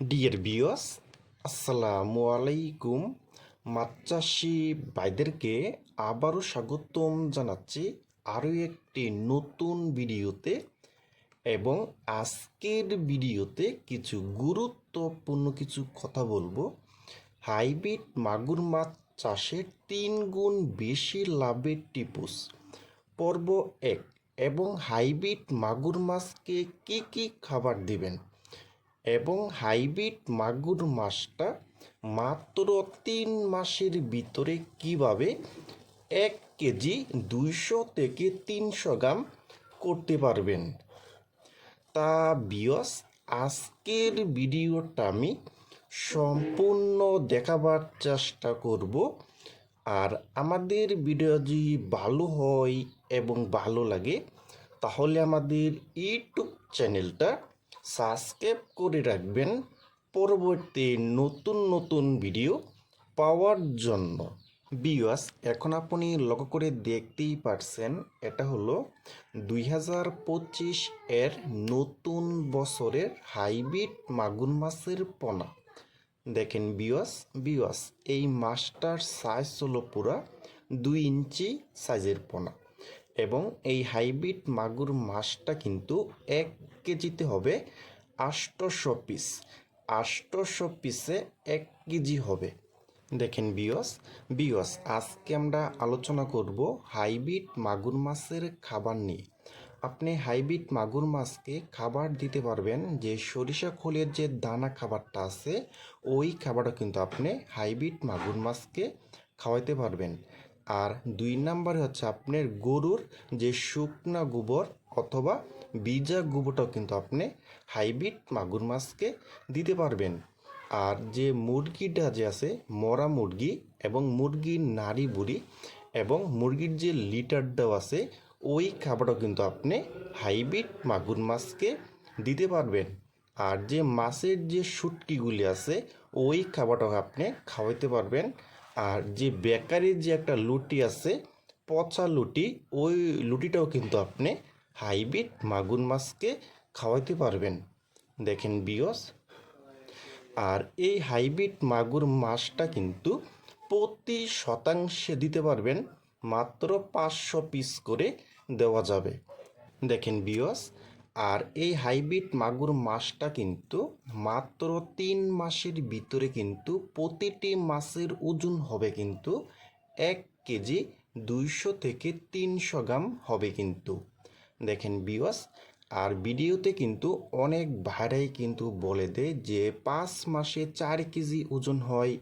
Deer বিয়স আসসালামু আলাইকুম মাছ চাষি ভাইদেরকে আবারও স্বাগতম জানাচ্ছি আরও একটি নতুন ভিডিওতে এবং আজকের ভিডিওতে কিছু গুরুত্বপূর্ণ কিছু কথা বলব। হাইব্রিড মাগুর মাছ চাষের তিন গুণ বেশি লাভের টিপুস। পর্ব এক, এবং হাইব্রিড মাগুর মাছকে কী কী খাবার দিবেন? এবং হাইব্রিড মাগুর মাছটা মাত্র তিন মাসের ভিতরে কীভাবে এক কেজি দুইশো থেকে তিনশো গ্রাম করতে পারবেন। তা বিয়স আজকের ভিডিওটা আমি সম্পূর্ণ দেখাবার চেষ্টা করব। আর আমাদের ভিডিও যদি ভালো হয় এবং ভালো লাগে, তাহলে আমাদের ইউটিউব চ্যানেলটা সাবস্ক্রাইব করে রাখবেন পরবর্তী নতুন নতুন ভিডিও পাওয়ার জন্য। বিওয়াস এখন আপনি লক্ষ্য করে দেখতেই পারছেন, এটা হলো দুই হাজার পঁচিশ এর নতুন বছরের হাইব্রিড মাগুর মাছের পোনা। দেখেন বিওয়াস বিওয়াস এই মাছটার সাইজ হলো পুরা দুই ইঞ্চি সাইজের পোনা। এবং এই হাইব্রিড মাগুর মাছটা কিন্তু এক কেজিতে হবে আষ্টশো পিস। আষ্টশো পিসে এক কেজি হবে। দেখেন বিয়স বিয়স আজকে আমরা আলোচনা করব হাইব্রিড মাগুর মাছের খাবার নিয়ে। আপনি হাইব্রিড মাগুর মাছকে খাবার দিতে পারবেন, যে সরিষা খোলের যে দানা খাবারটা আছে, ওই খাবারটা কিন্তু আপনি হাইব্রিড মাগুর মাছকে খাওয়াইতে পারবেন। আর দুই নাম্বার হচ্ছে আপনার গরুর যে শুকনা গোবর অথবা বীজা গোবরটাও কিন্তু আপনি হাইব্রিড মাগুর মাছকে দিতে পারবেন। আর যে মুরগিটা যে আছে, মরা মুরগি এবং মুরগির নাড়ি বুড়ি এবং মুরগির যে লিটারটাও আছে, ওই খাবারটাও কিন্তু আপনি হাইব্রিড মাগুর মাছকে দিতে পারবেন। আর যে মাছের যে শুটকিগুলি আছে, ওই খাবারটাও আপনি খাওয়াইতে পারবেন। আর যে বেকারির যে একটা লুটি আছে পচা লুটি ওই লুটিটাও কিন্তু আপনি হাইব্রিড মাগুর মাছকে খাওয়াইতে পারবেন। দেখেন বিয়স আর এই হাইব্রিড মাগুর মাছটা কিন্তু প্রতি শতাংশে দিতে পারবেন মাত্র পাঁচশো পিস করে দেওয়া যাবে। দেখেন বিয়স আর এই হাইব্রিড মাগুর মাছটা কিন্তু মাত্র তিন মাসের ভিতরে কিন্তু প্রতিটি মাছের ওজন হবে কিন্তু এক কেজি দুইশো থেকে তিনশো গ্রাম হবে কিন্তু। দেখেন বিয়স আর ভিডিওতে কিন্তু অনেক ভাইরাই কিন্তু বলে দেয় যে পাঁচ মাসে চার কেজি ওজন হয়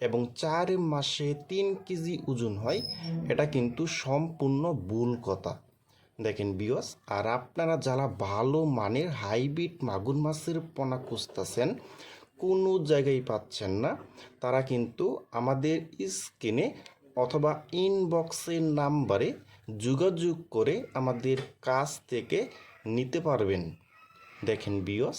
এবং চার মাসে তিন কেজি ওজন হয়, এটা কিন্তু সম্পূর্ণ ভুল কথা। দেখেন বিয়স আর আপনারা যারা ভালো মানের হাইব্রিড মাগুর মাছের পোনা খুঁজতেছেন, কোনো জায়গায় পাচ্ছেন না, তারা কিন্তু আমাদের স্ক্রিনে অথবা ইনবক্সের নাম্বারে যোগাযোগ করে আমাদের কাছ থেকে নিতে পারবেন। দেখেন বিয়স